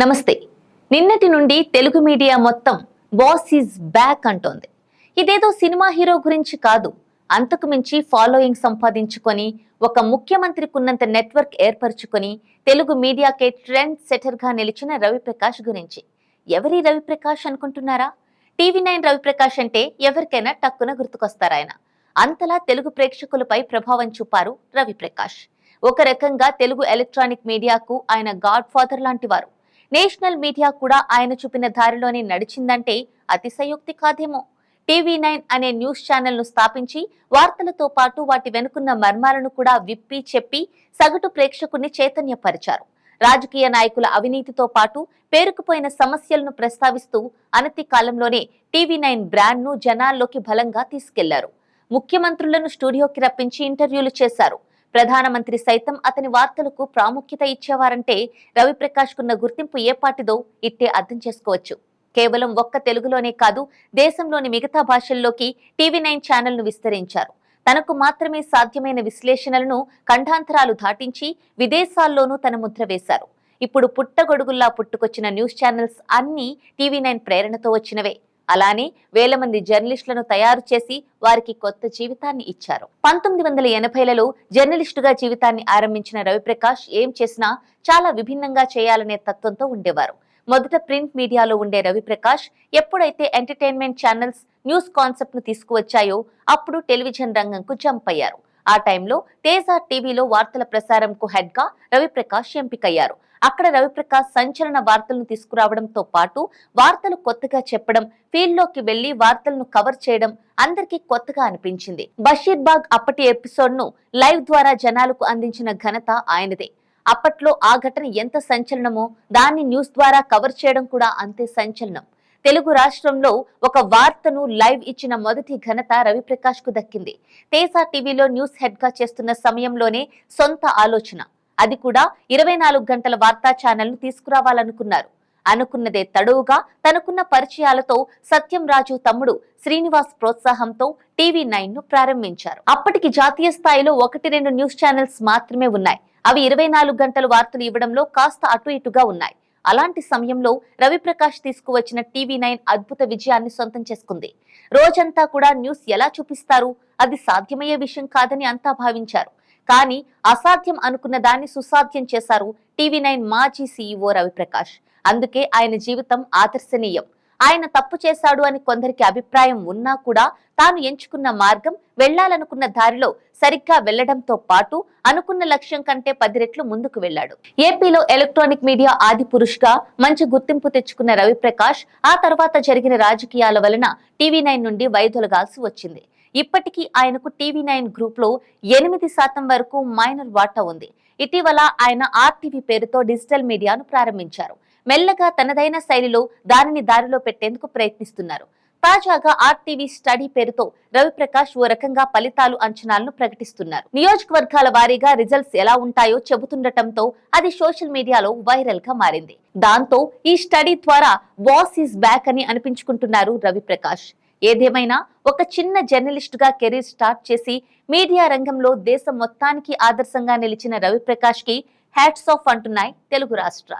నమస్తే. నిన్నటి నుండి తెలుగు మీడియా మొత్తం బాస్ ఈజ్ బ్యాక్ అంటోంది. ఇదేదో సినిమా హీరో గురించి కాదు. అంతకు మించి ఫాలోయింగ్ సంపాదించుకొని ఒక ముఖ్యమంత్రికున్నంత నెట్వర్క్ ఏర్పరచుకొని తెలుగు మీడియాకే ట్రెండ్ సెటర్గా నిలిచిన రవిప్రకాష్ గురించి. ఎవరి రవిప్రకాష్ అనుకుంటున్నారా? టీవీ నైన్ రవిప్రకాష్ అంటే ఎవరికైనా టక్కున గుర్తుకొస్తారాయన అంతలా తెలుగు ప్రేక్షకులపై ప్రభావం చూపారు రవిప్రకాష్. ఒక రకంగా తెలుగు ఎలక్ట్రానిక్ మీడియాకు ఆయన గాడ్ ఫాదర్ లాంటి వారు నేషనల్ మీడియా కూడా ఆయన చూపిన దారిలోనే నడిచిందంటే అతిశయోక్తి కాదేమో టీవీ నైన్ అనే న్యూస్ ఛానల్ను స్థాపించి వార్తలతో పాటు వాటి వెనుకున్న మర్మాలను కూడా విప్పి చెప్పి సగటు ప్రేక్షకుని చైతన్యపరిచారు. రాజకీయ నాయకుల అవినీతితో పాటు పేరుకుపోయిన సమస్యలను ప్రస్తావిస్తూ అనతి కాలంలోనే టీవీ నైన్ బ్రాండ్ను జనాల్లోకి బలంగా తీసుకెళ్ళారు. ముఖ్యమంత్రులను స్టూడియోకి రప్పించి ఇంటర్వ్యూలు చేశారు. ప్రధానమంత్రి సైతం అతని వార్తలకు ప్రాముఖ్యత ఇచ్చేవారంటే రవిప్రకాష్ కున్న గుర్తింపు ఏ ఇట్టే అర్థం చేసుకోవచ్చు. కేవలం ఒక్క తెలుగులోనే కాదు దేశంలోని మిగతా భాషల్లోకి టీవీ నైన్ ఛానల్ను విస్తరించారు. తనకు మాత్రమే సాధ్యమైన విశ్లేషణలను ఖండాంతరాలు దాటించి విదేశాల్లోనూ తన ముద్ర వేశారు. ఇప్పుడు పుట్టగొడుగుల్లా పుట్టుకొచ్చిన న్యూస్ ఛానల్స్ అన్నీ టీవీ నైన్ ప్రేరణతో వచ్చినవే. అలానే వేల మంది జర్నలిస్టులను తయారు చేసి వారికి కొత్త జీవితాన్ని ఇచ్చారు. పంతొమ్మిది వందల ఎనభైలలో జర్నలిస్టుగా జీవితాన్ని ఆరంభించిన రవిప్రకాష్ ఏం చేసినా చాలా విభిన్నంగా చేయాలనే తత్వంతో ఉండేవారు. మొదట ప్రింట్ మీడియాలో ఉండే రవిప్రకాష్ ఎప్పుడైతే ఎంటర్టైన్మెంట్ ఛానల్స్ న్యూస్ కాన్సెప్ట్ను తీసుకువచ్చాయో అప్పుడు టెలివిజన్ రంగంకు జంప్ అయ్యారు. ఆ టైంలో తేజ టీవీలో వార్తల ప్రసారంకు హెడ్గా రవిప్రకాష్ ఎంపికయ్యారు. అక్కడ రవిప్రకాష్ సంచలన వార్తలను తీసుకురావడంతో పాటు వార్తలు కొత్తగా చెప్పడం ఫీల్డ్లోకి వెళ్ళి వార్తలను కవర్ చేయడం అందరికీ కొత్తగా అనిపించింది. బషీర్ బాగ్ అప్పటి ఎపిసోడ్ను లైవ్ ద్వారా జనాలకు అందించిన ఘనత ఆయనదే. అప్పట్లో ఆ ఘటన ఎంత సంచలనమో దాన్ని న్యూస్ ద్వారా కవర్ చేయడం కూడా అంతే సంచలనం. తెలుగు రాష్ట్రంలో ఒక వార్తను లైవ్ ఇచ్చిన మొదటి ఘనత రవిప్రకాష్కు దక్కింది. తేసా టీవీలో న్యూస్ హెడ్గా చేస్తున్న సమయంలోనే సొంత ఆలోచన. అది కూడా ఇరవై నాలుగు గంటల వార్తా ఛానల్ను తీసుకురావాలనుకున్నారు. అనుకున్నదే తడువుగా తనకున్న పరిచయాలతో సత్యం రాజు తమ్ముడు శ్రీనివాస్ ప్రోత్సాహంతో టీవీ నైన్ను ప్రారంభించారు. అప్పటికి జాతీయ స్థాయిలో ఒకటి రెండు న్యూస్ ఛానల్స్ మాత్రమే ఉన్నాయి. అవి ఇరవై నాలుగు గంటల వార్తలు ఇవ్వడంలో కాస్త అటు ఇటుగా ఉన్నాయి. అలాంటి సమయంలో రవిప్రకాష్ తీసుకువచ్చిన టీవీ నైన్ అద్భుత విజయాన్ని సొంతం చేసుకుంది. రోజంతా కూడా న్యూస్ ఎలా చూపిస్తారు? అది సాధ్యమయ్యే విషయం కాదని అంతా భావించారు. కానీ అసాధ్యం అనుకున్న దాన్ని సుసాధ్యం చేశారు టీవీ నైన్ మాజీ సీఈఓ రవిప్రకాష్. అందుకే ఆయన జీవితం ఆదర్శనీయం. ఆయన తప్పు చేశాడు అని కొందరికి అభిప్రాయం ఉన్నా కూడా తాను ఎంచుకున్న మార్గం వెళ్ళాలనుకున్న దారిలో సరిగ్గా వెళ్ళడంతో పాటు అనుకున్న లక్ష్యం కంటే పది రెట్లు ముందుకు వెళ్ళాడు ఏపీలో ఎలక్ట్రానిక్ మీడియా ఆది పురుషుగా మంచి గుర్తింపు తెచ్చుకున్న రవిప్రకాష్ ఆ తర్వాత జరిగిన రాజకీయాల వలన టీవీ నైన్ నుండి వైదొలగాల్సి వచ్చింది. ఇప్పటికీ ఆయనకు టీవీ నైన్ గ్రూప్లో ఎనిమిది శాతం వరకు మైనర్ వాటా ఉంది. ఇటీవల ఆయన ఆర్టీవీ పేరుతో డిజిటల్ మీడియాను ప్రారంభించారు. మెల్లగా తనదైన శైలిలో దానిని దారిలో పెట్టేందుకు ప్రయత్నిస్తున్నారు. తాజాగా ఆర్టీవీ స్టడీ పేరుతో రవిప్రకాష్ ఓ రకంగా ఫలితాలు అంచనాలను ప్రకటిస్తున్నారు. నియోజకవర్గాల వారీగా రిజల్ట్స్ ఎలా ఉంటాయో చెబుతుండటంతో అది సోషల్ మీడియాలో వైరల్గా మారింది. దాంతో ఈ స్టడీ ద్వారా బాస్ ఈజ్ బ్యాక్ అని అనిపించుకుంటున్నారు రవిప్రకాష్. ఏదేమైనా ఒక చిన్న జర్నలిస్ట్గా కెరీర్ స్టార్ట్ చేసి మీడియా రంగంలో దేశం మొత్తానికి ఆదర్శంగా నిలిచిన రవిప్రకాష్కి హ్యాట్స్ ఆఫ్ అంటున్నాయి తెలుగు రాష్ట్రాలు.